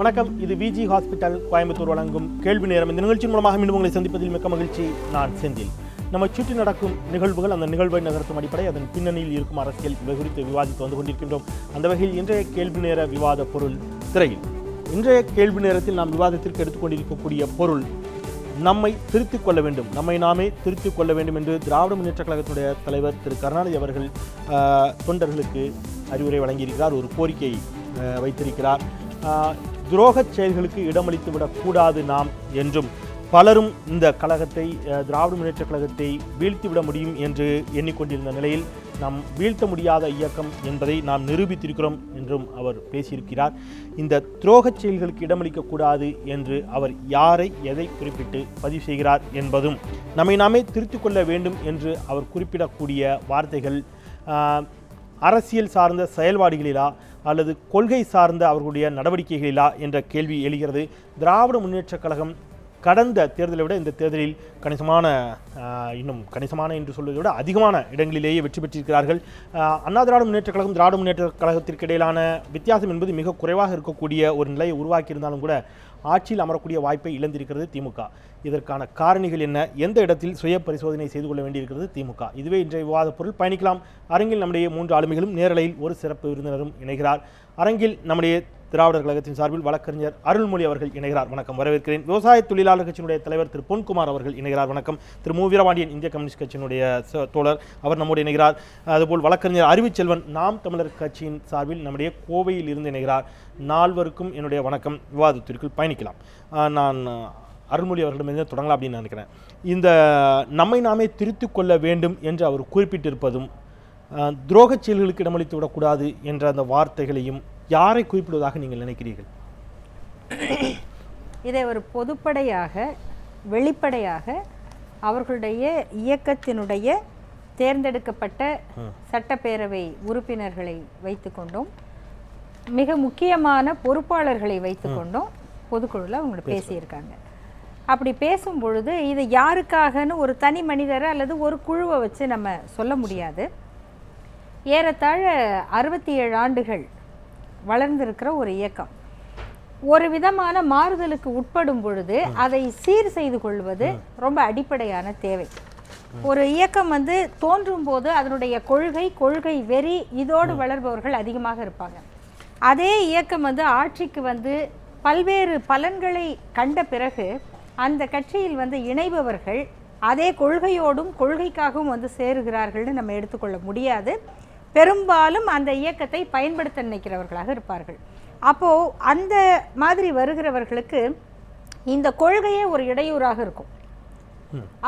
வணக்கம். இது விஜி ஹாஸ்பிட்டல் கோயம்புத்தூர். வழங்கும் கேள்வி நேரம். இந்த நிகழ்ச்சியின் மூலமாக மீண்டும் உங்களை சந்திப்பதில் மிக்க மகிழ்ச்சி. நான் செந்தில். நம்ம சுற்றி நடக்கும் நிகழ்வுகள் அந்த நிகழ்வை நகர்த்தும் அடிப்படை அதன் பின்னணியில் இருக்கும் அரசியல் இவை குறித்து விவாதித்து வந்து கொண்டிருக்கின்றோம். அந்த வகையில் இன்றைய கேள்வி நேர விவாத பொருள் திரையில். இன்றைய கேள்வி நேரத்தில் நாம் விவாதத்திற்கு எடுத்துக்கொண்டிருக்கக்கூடிய பொருள் நம்மை திருத்திக் கொள்ள வேண்டும். நம்மை நாமே திருத்திக் கொள்ள வேண்டும் என்று திராவிட முன்னேற்ற கழகத்துடைய தலைவர் திரு. கருணாநிதி அவர்கள் தொண்டர்களுக்கு அறிவுரை வழங்கியிருக்கிறார். ஒரு கோரிக்கையை வைத்திருக்கிறார். துரோகச் செயல்களுக்கு இடமளித்து விடக்கூடாது நாம் என்றும் பலரும் இந்த கழகத்தை திராவிட முன்னேற்ற கழகத்தை வீழ்த்திவிட முடியும் என்று எண்ணிக்கொண்டிருந்த நிலையில் நாம் வீழ்த்த முடியாத இயக்கம் என்பதை நாம் நிரூபித்திருக்கிறோம் என்றும் அவர் பேசியிருக்கிறார். இந்த துரோகச் செயல்களுக்கு இடமளிக்கக்கூடாது என்று அவர் யாரை எதை குறிப்பிட்டு பதிவு செய்கிறார் என்பதும் நம்மை நாமே திருத்திக் கொள்ள வேண்டும் என்று அவர் குறிப்பிடக்கூடிய வார்த்தைகள் அரசியல் சார்ந்த செயல்பாடுகளிலா அல்லது கொள்கை சார்ந்த அவர்களுடைய நடவடிக்கைகளிலா என்ற கேள்வி எழுகிறது. திராவிட முன்னேற்றக் கழகம் கடந்த தேர்தலை விட இந்த தேர்தலில் கணிசமான இன்னும் கணிசமான என்று சொல்வதை விட அதிகமான இடங்களிலேயே வெற்றி பெற்றிருக்கிறார்கள். அண்ணா திராவிட முன்னேற்றக் கழகம் திராவிட முன்னேற்றக் கழகத்திற்கு இடையிலான வித்தியாசம் என்பது மிக குறைவாக இருக்கக்கூடிய ஒரு நிலையை உருவாக்கியிருந்தாலும் கூட ஆட்சியில் அமரக்கூடிய வாய்ப்பை இழந்திருக்கிறது திமுக. இதற்கான காரணிகள் என்ன? எந்த இடத்தில் சுய பரிசோதனை செய்து கொள்ள வேண்டியிருக்கிறது திமுக? இதுவே இன்றைய விவாத பொருள். பயணிக்கலாம். அரங்கில் நம்முடைய மூன்று ஆளுமைகளும் நேரலையில் ஒரு சிறப்பு விருந்தினரும் இணைகிறார். அரங்கில் நம்முடைய திராவிடர் கழகத்தின் சார்பில் வழக்கறிஞர் அருள்மொழி அவர்கள் இணைகிறார். வணக்கம். வரவேற்கிறேன். விவசாய தொழிலாளர் கட்சியினுடைய தலைவர் திரு பொன்குமார் அவர்கள் இணைகிறார். வணக்கம். திரு மு. வீரபாண்டியன் இந்திய கம்யூனிஸ்ட் கட்சியினுடைய ச- தோழர் அவர் நம்மோடு இணைகிறார். அதுபோல் வழக்கறிஞர் அறிவுச்செல்வன் நாம் தமிழர் கட்சியின் சார்பில் நம்முடைய கோவையில் இருந்து இணைகிறார். நால்வருக்கும் என்னுடைய வணக்கம். விவாதத்திற்குள் பயணிக்கலாம். நான் அருள்மொழி அவர்களிடமிருந்து தொடங்கலாம் அப்படின்னு நினைக்கிறேன். இந்த நம்மை நாமே திருத்திக் கொள்ள வேண்டும் என்று அவர் குறிப்பிட்டிருப்பதும் துரோகச் செயல்களுக்கு இடமளித்து விடக்கூடாது என்ற அந்த வார்த்தைகளையும் யாரை குறிப்பிடுவதாக நீங்கள் நினைக்கிறீர்கள்? இதை ஒரு பொதுப்படையாக வெளிப்படையாக அவர்களுடைய இயக்கத்தினுடைய தேர்ந்தெடுக்கப்பட்ட சட்டப்பேரவை உறுப்பினர்களை வைத்துக்கொண்டும் மிக முக்கியமான பொறுப்பாளர்களை வைத்துக்கொண்டும் பொதுக்குழுவில் அவங்க பேசியிருக்காங்க. அப்படி பேசும் பொழுது இது யாருக்காகன்னு ஒரு தனி மனிதரை அல்லது ஒரு குழுவை வச்சு நம்ம சொல்ல முடியாது. ஏறத்தாழ அறுபத்தி ஏழு ஆண்டுகள் வளர்ந்திருக்கிற ஒரு இயக்கம். ஒரு விதமான மாறுதலுக்கு உட்படும் பொழுது அதை சீர் செய்து கொள்வது ரொம்ப அடிப்படையான தேவை. ஒரு இயக்கம் வந்து தோன்றும் போது அதனுடைய கொள்கை கொள்கை வெறி இதோடு வளர்பவர்கள் அதிகமாக இருப்பாங்க. அதே இயக்கம் வந்து ஆட்சிக்கு வந்து பல்வேறு பலன்களை கண்ட பிறகு அந்த கட்சியில் வந்து இணைபவர்கள் அதே கொள்கையோடும் கொள்கைக்காகவும் வந்து சேருகிறார்கள்னு நம்ம எடுத்துக்கொள்ள முடியாது. பெரும்பாலும் அந்த இயக்கத்தை பயன்படுத்த நினைக்கிறவர்களாக இருப்பார்கள். அப்போ அந்த மாதிரி வருகிறவர்களுக்கு இந்த கொள்கையே ஒரு இடையூறாக இருக்கும்.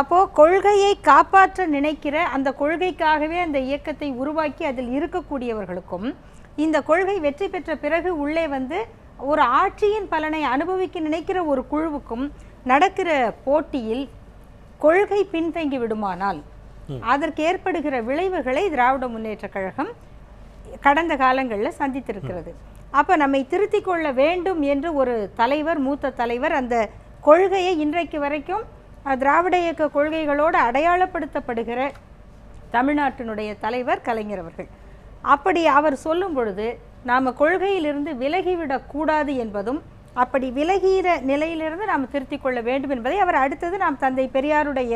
அப்போ கொள்கையை காப்பாற்ற நினைக்கிற அந்த கொள்கைக்காகவே அந்த இயக்கத்தை உருவாக்கி அதில் இருக்கக்கூடியவர்களுக்கும் இந்த கொள்கை வெற்றி பெற்ற பிறகு உள்ளே வந்து ஒரு ஆட்சியின் பலனை அனுபவிக்க நினைக்கிற ஒரு குழுவுக்கும் நடக்கிற போட்டியில் கொள்கை பின்தங்கி விடுமானால் அதற்கு ஏற்படுகிற விளைவுகளை திராவிட முன்னேற்றக் கழகம் கடந்த காலங்களில் சந்தித்திருக்கிறது. அப்ப நம்மை திருத்திக் கொள்ள வேண்டும் என்று ஒரு தலைவர் மூத்த தலைவர் அந்த கொள்கையை இன்றைக்கு வரைக்கும் திராவிட இயக்க கொள்கைகளோடு அடையாளப்படுத்தப்படுகிற தமிழ்நாட்டினுடைய தலைவர் கலைஞர் அவர்கள். அப்படி அவர் சொல்லும் பொழுது நாம் கொள்கையிலிருந்து விலகிவிடக் கூடாது என்பதும் அப்படி விலகிற நிலையிலிருந்து நாம் திருத்திக் கொள்ள வேண்டும் என்பதை அவர் அடுத்தது நாம் தந்தை பெரியாருடைய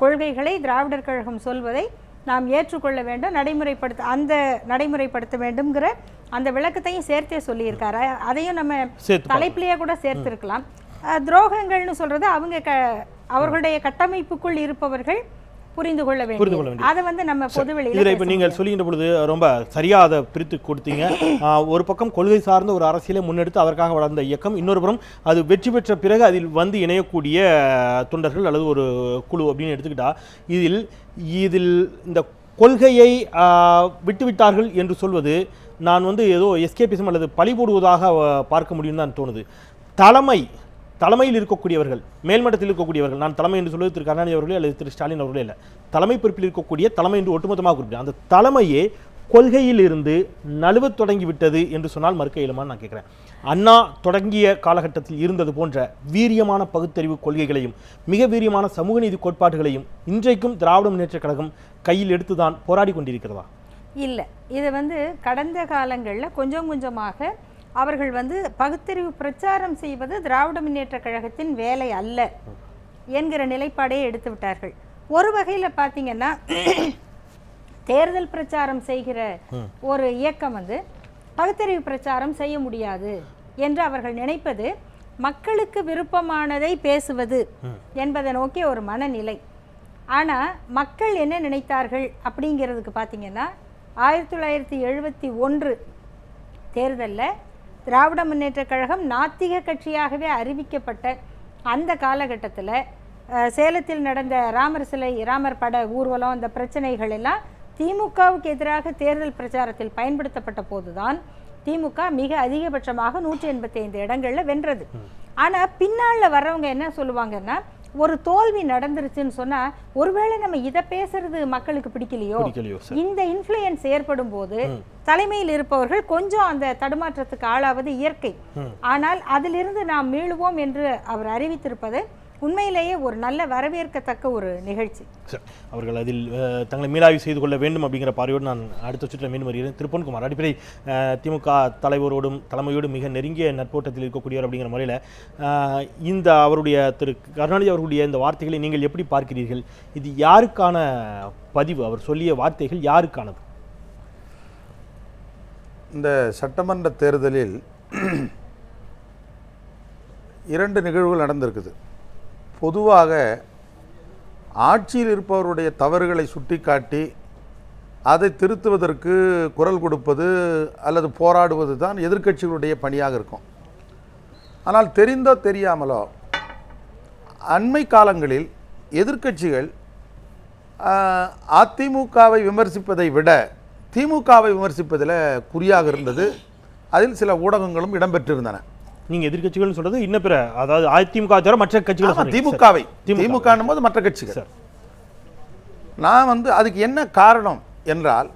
கொள்கைகளை திராவிடர் கழகம் சொல்வதை நாம் ஏற்றுக்கொள்ள வேண்டும் நடைமுறைப்படுத்த அந்த நடைமுறைப்படுத்த வேண்டும்ங்கிற அந்த விளக்கத்தையும் சேர்த்தே சொல்லியிருக்காரு. அதையும் நம்ம தலைப்பிலேயே கூட சேர்த்திருக்கலாம். துரோகங்கள்னு சொல்றது அவங்க க அவர்களுடைய கட்டமைப்புக்குள் இருப்பவர்கள் புரிந்து கொள்ள வேண்டும். அதை வந்து நம்ம பொது இதில் இப்போ நீங்கள் சொல்லுகின்ற பொழுது ரொம்ப சரியாக அதை பிரித்து கொடுத்தீங்க. ஒரு பக்கம் கொள்கை சார்ந்த ஒரு அரசியலை முன்னெடுத்து அதற்காக வளர்ந்த இயக்கம் இன்னொரு புறம் அது வெற்றி பெற்ற பிறகு அதில் வந்து இணையக்கூடிய தொண்டர்கள் அல்லது ஒரு குழு அப்படின்னு எடுத்துக்கிட்டா இதில் இதில் இந்த கொள்கையை விட்டுவிட்டார்கள் என்று சொல்வது நான் வந்து ஏதோ எஸ்கேபிசம் அல்லது பழி போடுவதாக ஆஹ், பார்க்க முடியும் தான் தோணுது. தலைமை தலைமையில் இருக்கக்கூடியவர்கள் மேல்மட்டத்தில் இருக்கக்கூடியவர்கள் நான் தலைமை என்று சொல்வது திரு கருணாநிதி அவர்களே அல்லது திரு ஸ்டாலின் அவர்களே இல்லை தலைமை பொறுப்பில் இருக்கக்கூடிய தலைமை என்று ஒட்டுமொத்தமாக குறிப்பிட்டேன் அந்த தலைமையே கொள்கையில் இருந்து நழுவத் தொடங்கிவிட்டது என்று சொன்னால் மறுக்க இயலுமான்னு நான் கேட்குறேன். அண்ணா தொடங்கிய காலகட்டத்தில் இருந்தது போன்ற வீரியமான பகுத்தறிவு கொள்கைகளையும் மிக வீரியமான சமூக நீதி கோட்பாடுகளையும் இன்றைக்கும் திராவிட முன்னேற்ற கழகம் கையில் எடுத்துதான் போராடி கொண்டிருக்கிறதா? இல்லை இது வந்து கடந்த காலங்களில் கொஞ்சம் கொஞ்சமாக அவர்கள் வந்து பகுத்தறிவு பிரச்சாரம் செய்வது திராவிட முன்னேற்றக் கழகத்தின் வேலை அல்ல என்கிற நிலைப்பாடே எடுத்து விட்டார்கள். ஒரு வகையில் பார்த்தீங்கன்னா தேர்தல் பிரச்சாரம் செய்கிற ஒரு இயக்கம் வந்து பகுத்தறிவு பிரச்சாரம் செய்ய முடியாது என்று அவர்கள் நினைப்பது மக்களுக்கு விருப்பமானதை பேசுவது என்பதை நோக்கிய ஒரு மனநிலை. ஆனால் மக்கள் என்ன நினைத்தார்கள் அப்படிங்கிறதுக்கு பார்த்தீங்கன்னா ஆயிரத்தி தொள்ளாயிரத்தி எழுபத்தி ஒன்று தேர்தலில் திராவிட முன்னேற்றக் கழகம் நாத்திக கட்சியாகவே அறிவிக்கப்பட்ட அந்த காலகட்டத்தில் சேலத்தில் நடந்த ராமர் சிலை ராமர் பட ஊர்வலம் அந்த பிரச்சனைகள் எல்லாம் திமுகவுக்கு எதிராக தேர்தல் பிரச்சாரத்தில் பயன்படுத்தப்பட்ட போதுதான் திமுக மிக அதிகபட்சமாக நூற்றி எண்பத்தி ஐந்து இடங்கள்ல வென்றது. ஆனா பின்னால வர்றவங்க என்ன சொல்லுவாங்கன்னா ஒரு தோல்வி நடந்துருச்சுன்னு சொன்னா ஒருவேளை நம்ம இதை பேசுறது மக்களுக்கு பிடிக்கலையோ? இந்த இன்ஃப்ளூயன்ஸ் ஏற்படும் போது தலைமையில் இருப்பவர்கள் கொஞ்சம் அந்த தடுமாற்றத்துக்கு ஆளாவது இயற்கை. ஆனால் அதிலிருந்து நாம் மீளுவோம் என்று அவர் அறிவித்திருப்பது உண்மையிலேயே ஒரு நல்ல வரவேற்கத்தக்க ஒரு நிகழ்ச்சி. சார் அவர்கள் அதில் தங்களை மீளாய்வு செய்து கொள்ள வேண்டும் அப்படிங்கிற பார்வையோடு நான் அடுத்த சுற்றில் மீண்டும் வருகிறேன். திருப்பன்குமார் அடிப்படை திமுக தலைவரோடும் தலைமையோடும் மிக நெருங்கிய நட்போட்டத்தில் இருக்கக்கூடியவர் அப்படிங்கிற முறையில் இந்த அவருடைய திரு கருணாநிதி அவர்களுடைய இந்த வார்த்தைகளை நீங்கள் எப்படி பார்க்கிறீர்கள்? இது யாருக்கான பதிவு? அவர் சொல்லிய வார்த்தைகள் யாருக்கானது? இந்த சட்டமன்ற தேர்தலில் இரண்டு நிகழ்வுகள் நடந்திருக்குது. பொதுவாக ஆட்சியில் இருப்பவருடைய தவறுகளை சுட்டிக்காட்டி அதை திருத்துவதற்கு குரல் கொடுப்பது அல்லது போராடுவது தான் எதிர்க்கட்சிகளுடைய பணியாக இருக்கும். ஆனால் தெரிந்தோ தெரியாமலோ அண்மை காலங்களில் எதிர்க்கட்சிகள் அதிமுகவை விமர்சிப்பதை விட திமுகவை விமர்சிப்பதில் குறியாக இருந்தது. அதில் சில ஊடகங்களும் இடம்பெற்றிருந்தன நீங்க எதிர்க்கட்சிகள்னு சொல்றது இன்ன பிற அதாவது அதிமுக தவிர மற்ற கட்சிகள். திமுகவை. திமுக. போது மற்ற கட்சிகள். சார். நான் வந்து அதுக்கு என்ன காரணம் என்றால்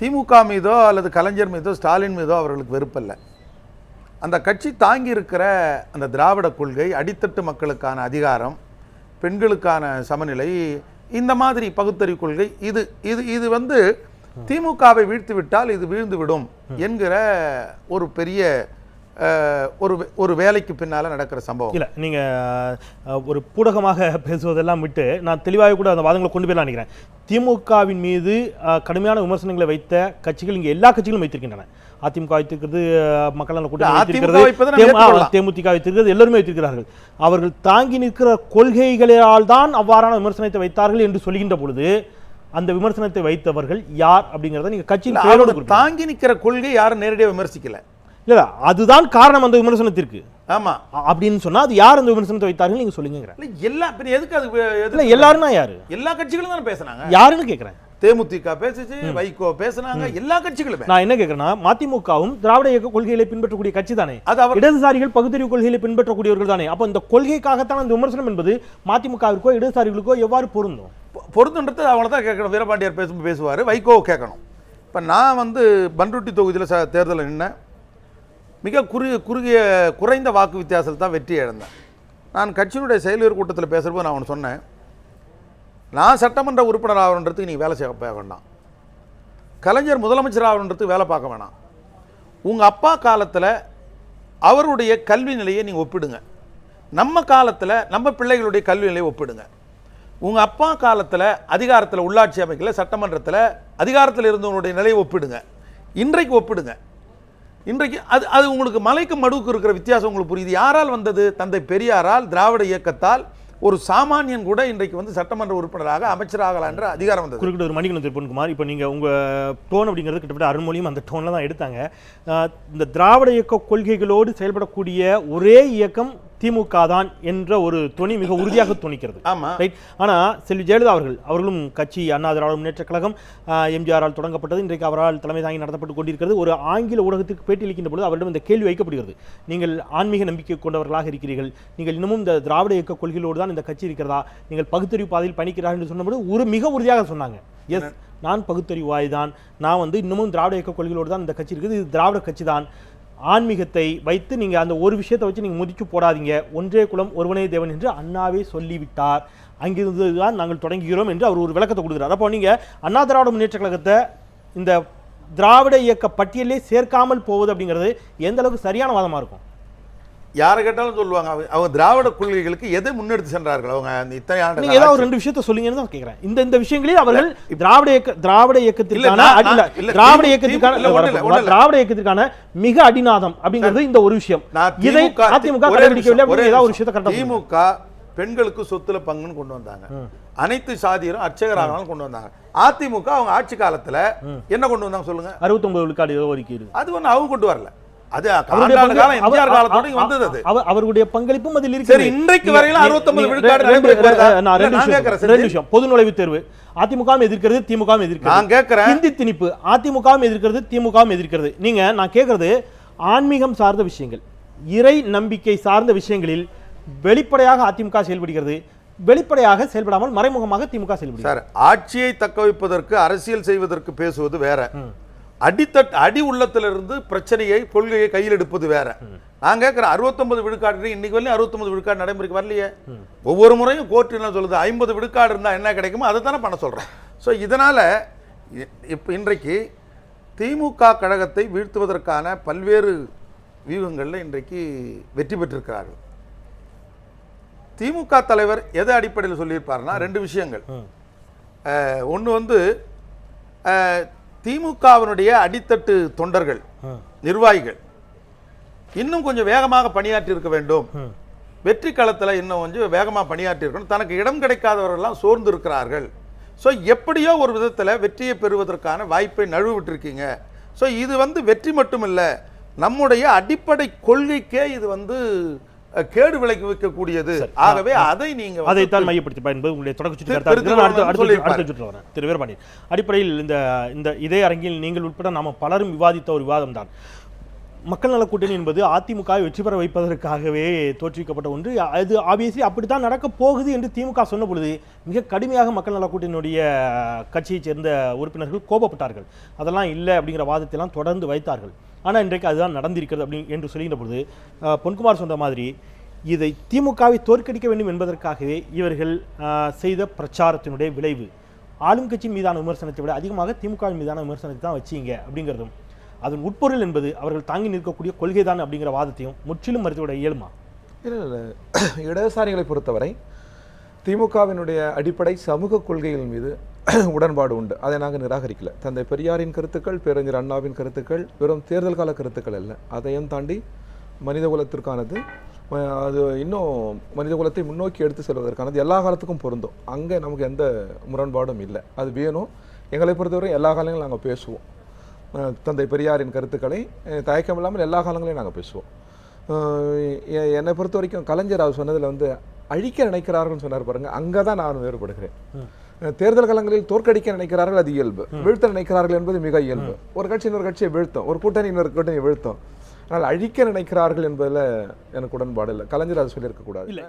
திமுக மீதோ அல்லது கலைஞர் மீதோ ஸ்டாலின் மீதோ அவர்களுக்கு வெறுப்பல்ல. அந்த கட்சி தாங்கி இருக்கிற அந்த திராவிட கொள்கை அடித்தட்டு மக்களுக்கான அதிகாரம் பெண்களுக்கான சமநிலை இந்த மாதிரி பகுத்தறிவு கொள்கை இது இது இது வந்து திமுகவை வீழ்த்து விட்டால் இது வீழ்ந்து விடும் என்கிற ஒரு பெரிய ஒரு ஒரு வேலைக்கு பின்னால நடக்கிற சம்பவம். இல்ல நீங்க அஹ், ஒரு பூடகமாக பேசுவதெல்லாம் விட்டு நான் தெளிவாக கூட அந்த வாதங்களை கொண்டு போய் நினைக்கிறேன். திமுகவின் மீது கடுமையான விமர்சனங்களை வைத்த கட்சிகள் இங்க எல்லா கட்சிகளும் வைத்திருக்கின்றன. அதிமுக வைத்திருக்கிறது மக்கள் நல கூட்டணி வைத்திருக்கிறது. தேமுதிக வைத்திருக்கிறது எல்லாருமே வைத்திருக்கிறார்கள். அவர்கள் தாங்கி நிற்கிற கொள்கைகளால் தான் அவ்வாறான விமர்சனத்தை வைத்தார்கள் என்று சொல்கின்ற பொழுது அந்த விமர்சனத்தை வைத்தவர்கள் யார் அப்படிங்கறத நீங்க கட்சியின் இல்ல, பேரோடு அவங்க குறிப்பிடணும். தாங்கி நிக்கிற கொள்கை யாரும் நேரடியாக விமர்சிக்கல. இல்ல அதுதான் காரணம் அந்த விமர்சனத்திற்கு. ஆமா. அ- அப்படின்னு சொன்னா அது யார் அந்த விமர்சனத்தை வைத்தார்கள் நீங்க சொல்லுங்க இல்ல எல்லா பின்ன எதுக்கு அது? இல்ல எல்லாரும்னா யாரு? எல்லா கட்சிகளும் தானே பேசுனாங்க. யாருன்னு கேக்குறேன். தேமுதிக பேசுச்சு வைகோ பேசுனாங்க எல்லா கட்சிகளுமே. நான் என்ன கேட்கிறேன்னா மதிமுகவும் திராவிட இயக்க கொள்கைகளை பின்பற்றக்கூடிய கட்சி தானே. அது அவர் இடதுசாரிகள் பகுத்தறிவு கொள்கைகளை பின்பற்றக்கூடியவர்கள் தானே. அப்போ இந்த கொள்கைக்காகத்தான் அந்த விமர்சனம் என்பது மதிமுகவிற்கோ இடதுசாரிகளுக்கோ எவ்வாறு பொருந்தும்? பொருந்துன்றது அவங்கள தான் கேட்கணும். வீரபாண்டியர் பேசும் பேசுவார் வைகோ கேட்கணும். இப்போ நான் வந்து பன்ருட்டி தொகுதியில் தேர்தலில் நின்னேன். மிக குறுகிய குறுகிய குறைந்த வாக்கு வித்தியாசத்தில் தான் வெற்றி இழந்தேன். நான் கட்சியினுடைய செயலர் கூட்டத்தில் பேசுகிறப்போ நான் ஒன்று சொன்னேன். நான் சட்டமன்ற உறுப்பினர் ஆகணுன்றதுக்கு நீ வேலை செய்ய வேண்டாம். கலைஞர் முதலமைச்சர் ஆகணுன்றதுக்கு வேலை பார்க்க வேணாம். உங்கள் அப்பா காலத்தில் அவருடைய கல்வி நிலையை நீங்கள் ஒப்பிடுங்க. நம்ம காலத்தில் நம்ம பிள்ளைகளுடைய கல்வி நிலையை ஒப்பிடுங்க. உங்கள் அப்பா காலத்தில் அதிகாரத்தில் உள்ளாட்சி அமைக்கல சட்டமன்றத்தில் அதிகாரத்தில் இருந்தவனுடைய நிலையை ஒப்பிடுங்க. இன்றைக்கு ஒப்பிடுங்க. இன்றைக்கு அது அது உங்களுக்கு மலைக்கு மடுவுக்கு இருக்கிற வித்தியாசம் உங்களுக்கு புரியுது. யாரால் வந்தது? தந்தை பெரியாரால் திராவிட இயக்கத்தால் ஒரு சாமானியன் கூட இன்றைக்கு வந்து சட்டமன்ற உறுப்பினராக அமைச்சராகலாம் என்ற அதிகாரம் வந்தது. குறிப்பிட்ட ஒரு மணிக்கணும் திருப்பன்குமார் இப்போ நீங்கள் உங்கள் டோன் அப்படிங்கிறது கிட்டத்தட்ட அருண்மொழியும் அந்த டோனில் தான் எடுத்தாங்க. இந்த திராவிட இயக்க கொள்கைகளோடு செயல்படக்கூடிய ஒரே இயக்கம் திமுக தான் என்ற ஒரு துணி மிக உறுதியாக துணிக்கிறது ஆமாம் ரைட் ஆனால் செல்வி ஜெயலலிதா அவர்கள் அவர்களும் கட்சி அண்ணா திராவிட முன்னேற்ற கழகம் எம்ஜிஆரால் தொடங்கப்பட்டது. இன்றைக்கு அவரால் தலைமை தாங்கி நடத்தப்பட்டு கொண்டிருக்கிறது. ஒரு ஆங்கில ஊடகத்திற்கு பேட்டியளிக்கின்ற பொழுது அவரிடம் இந்த கேள்வி வைக்கப்படுகிறது. நீங்கள் ஆன்மீக நம்பிக்கை கொண்டவர்களாக இருக்கிறீர்கள். நீங்கள் இன்னமும் இந்த திராவிட இயக்க கொள்கைகளோடு தான் இந்த கட்சி இருக்கிறதா? நீங்கள் பகுத்தறிவு பாதையில் பயணிக்கிறார்கள் என்று சொன்னபோது ஒரு மிக உறுதியாக சொன்னாங்க. எஸ் நான் பகுத்தறிவாய் தான் நான் வந்து இன்னமும் திராவிட இயக்க கொள்கைகளோடு தான் இந்த கட்சி இருக்குது. இது திராவிட கட்சி தான் ஆன்மீகத்தை வைத்து நீங்கள் அந்த ஒரு விஷயத்தை வச்சு நீங்கள் முதிச்சு போடாதீங்க. ஒன்றே குலம் ஒருவனே தேவன் என்று அண்ணாவே சொல்லிவிட்டார். அங்கிருந்து தான் நாங்கள் தொடங்குகிறோம் என்று அவர் ஒரு விளக்கத்தை கொடுக்குறார். அப்போ நீங்கள் அண்ணா திராவிட முன்னேற்ற கழகத்தை இந்த திராவிட இயக்க பட்டியலே சேர்க்காமல் போவது அப்படிங்கிறது எந்த அளவுக்கு சரியான வாதமாக இருக்கும்? யாரை கேட்டாலும் சொல்லுவாங்க அவங்க- திராவிட கொள்கைகளுக்கு எதை முன்னெடுத்து சென்றார்கள்? அவங்க அந்த இத்தனை ஆண்டு நீங்க ஏதாவது ஒரு ரெண்டு விஷயத்த சொல்லுங்கன்னு தான் கேக்குறேன். இந்த இந்த விஷயங்களில் அவர்கள் திராவிட இயக்க திராவிட இயக்கத்திற்கான திராவிட இயக்கத்திற்கான. திராவிட இயக்கத்திற்கான மிக அடிநாதம் அப்படிங்கிறது இந்த ஒரு விஷயம். இதை திமுக அதிமுக கடைபிடிக்கவில்லை ஏதாவது ஒரு. விஷயத்தை கரெக்டா சொல்லுங்க. திமுக பெண்களுக்கு சொத்துல பங்குன்னு கொண்டு வந்தாங்க. அனைத்து சாதியரும் அர்ச்சகராகணும் கொண்டு வந்தாங்க. அதிமுக அவங்க ஆட்சி காலத்துல என்ன கொண்டு வந்தாங்க சொல்லுங்க? 69 விழுக்காடு ஏதோ ஒதுக்கீடு அது ஒண்ணு அவங்க கொண்டு வரல. அது அவருடைய பங்களிப்பும் அதில் சரி இருக்கிறது இன்றைக்கு வரையில நீங்க- 69 நீங்க விழுக்காடு. விஷயம் பொது நுழைவுத் தேர்வு. அதிமுகவும் எதிர்க்கிறது திமுகவும் எதிர்க்கிறது. நான் கேட்கிறேன். ஹிந்தி திணிப்பு அதிமுகவும் எதிர்க்கிறது திமுகவும் எதிர்க்கிறது. நீங்க நான் கேட்கறது ஆன்மீகம் சார்ந்த விஷயங்கள். இறை நம்பிக்கை சார்ந்த விஷயங்களில் வெளிப்படையாக அதிமுக செயல்படுகிறது. வெளிப்படையாக செயல்படாமல் மறைமுகமாக திமுக செயல்படுகிறது. சார் ஆட்சியை தக்க வைப்பதற்கு அரசியல் செய்வதற்கு பேசுவது வேற. அடித்தட் அடி உள்ளத்திலிருந்து பிரச்சனையை கொள்கையை கையில் எடுப்பது வேற. நான் கேட்கிறேன் 69 விழுக்காடு இன்னைக்கு வரலையும் 69 விழுக்காடு நடைமுறைக்கு வரலையே? ஒவ்வொரு முறையும் கோர்ட் என்ன சொல்லுது ஐம்பது விழுக்காடு இருந்தா என்ன கிடைக்குமோ அதை தானே பண்ண சொல்றேன். ஸோ இதனால இப்ப இன்றைக்கு திமுக கழகத்தை வீழ்த்துவதற்கான பல்வேறு வியூகங்களில் இன்றைக்கு வெற்றி பெற்றிருக்கிறார்கள். திமுக தலைவர் எதை அடிப்படையில் சொல்லியிருப்பாருன்னா ரெண்டு விஷயங்கள். ஒன்று வந்து திமுகவினுடைய அடித்தட்டு தொண்டர்கள். நிர்வாகிகள் இன்னும் கொஞ்சம் வேகமாக பணியாற்றி இருக்க வேண்டும். வெற்றி களத்தில் இன்னும் கொஞ்சம் வேகமாக பணியாற்றி இருக்கணும் தனக்கு இடம் கிடைக்காதவர்கள்லாம் சோர்ந்து இருக்கிறார்கள் ஸோ எப்படியோ ஒரு விதத்தில் வெற்றியை பெறுவதற்கான வாய்ப்பை நழுவு விட்டுருக்கீங்க ஸோ இது வந்து வெற்றி மட்டுமில்ல நம்முடைய அடிப்படை கொள்கைக்கே இது வந்து கேடு விளைவிக்க வைக்கக்கூடியது ஆகவே அதை நீங்க வந்து அதைத்தான் மையப்படுத்தி என்பது உங்களுடைய தொடக்க அடுத்த சுற்று வரேன். திரு வீரபாண்டியன் அடிப்படையில் இந்த இந்த இதே அரங்கில் நீங்கள் உட்பட நாம பலரும் விவாதித்த ஒரு விவாதம் தான் மக்கள் நல கூட்டணி என்பது அதிமுகவை வெற்றி பெற வைப்பதற்காகவே தோற்றுவிக்கப்பட்ட ஒன்று. அது ஆப்வியஸ்லி அப்படித்தான் நடக்க போகுது என்று திமுக சொன்ன பொழுது மிக கடுமையாக மக்கள் நல கூட்டணியுடைய கட்சியைச் சேர்ந்த உறுப்பினர்கள் கோபப்பட்டார்கள். அதெல்லாம் இல்லை அப்படிங்கிற வாதத்தைலாம் தொடர்ந்து வைத்தார்கள். ஆனால் இன்றைக்கு அதுதான் நடந்திருக்கிறது அப்படி என்று சொல்லுகிற பொழுது பொன்குமார் சொன்ன மாதிரி இதை திமுகவை தோற்கடிக்க வேண்டும் என்பதற்காகவே இவர்கள் செய்த பிரச்சாரத்தினுடைய விளைவு. ஆளும் கட்சியின் மீதான விமர்சனத்தை விட அதிகமாக திமுகவின் மீதான விமர்சனத்தை தான் வச்சீங்க அப்படிங்கிறதும் அதன் உட்பொருள் என்பது அவர்கள் தாங்கி நிற்கக்கூடிய கொள்கைதான் அப்படிங்கிற வாதத்தையும் முற்றிலும் மறுத்துவிட இயலுமா? இல்லை இல்லை இடதுசாரிகளை பொறுத்தவரை திமுகவினுடைய அடிப்படை சமூக கொள்கைகள் மீது உடன்பாடு உண்டு. அதை நாங்கள் நிராகரிக்கல. தந்தை பெரியாரின் கருத்துக்கள் பேரறிஞர் அண்ணாவின் கருத்துக்கள் வெறும் தேர்தல் கால கருத்துக்கள் அல்ல. அதையும் தாண்டி மனித குலத்திற்கானது அது இன்னும் மனித குலத்தை முன்னோக்கி எடுத்து செல்வதற்கானது எல்லா காலத்துக்கும் பொருந்தும். அங்கே நமக்கு எந்த முரண்பாடும் இல்லை. அது வேணும். எங்களை பொறுத்தவரை எல்லா காலங்களும் நாங்கள் பேசுவோம். தந்தை பெரியாரின் கருத்துக்களை அஹ் தயக்கம் இல்லாமல் எல்லா காலங்களையும் நாங்கள் பேசுவோம். என்னை பொறுத்த வரைக்கும் கலைஞர் அவர் சொன்னதில் வந்து அழிக்க நினைக்கிறார்கள்னு சொன்னார் பாருங்க அங்கே தான் நான் வேறுபடுகிறேன். தேர்தல் காலங்களில் தோற்கடிக்க நினைக்கிறார்கள் அது இயல்பு. வீழ்த்த நினைக்கிறார்கள் என்பது மிக இயல்பு. ஒரு கட்சி இன்னொரு கட்சியை வீழ்த்தும் ஒரு கூட்டணி இன்னொரு கூட்டணியை வீழ்த்தும். ஆனால் அழிக்க நினைக்கிறார்கள் என்பதில் எனக்கு உடன்பாடு இல்லை. கலைஞர் அது சொல்லியிருக்க கூடாது. இல்லை.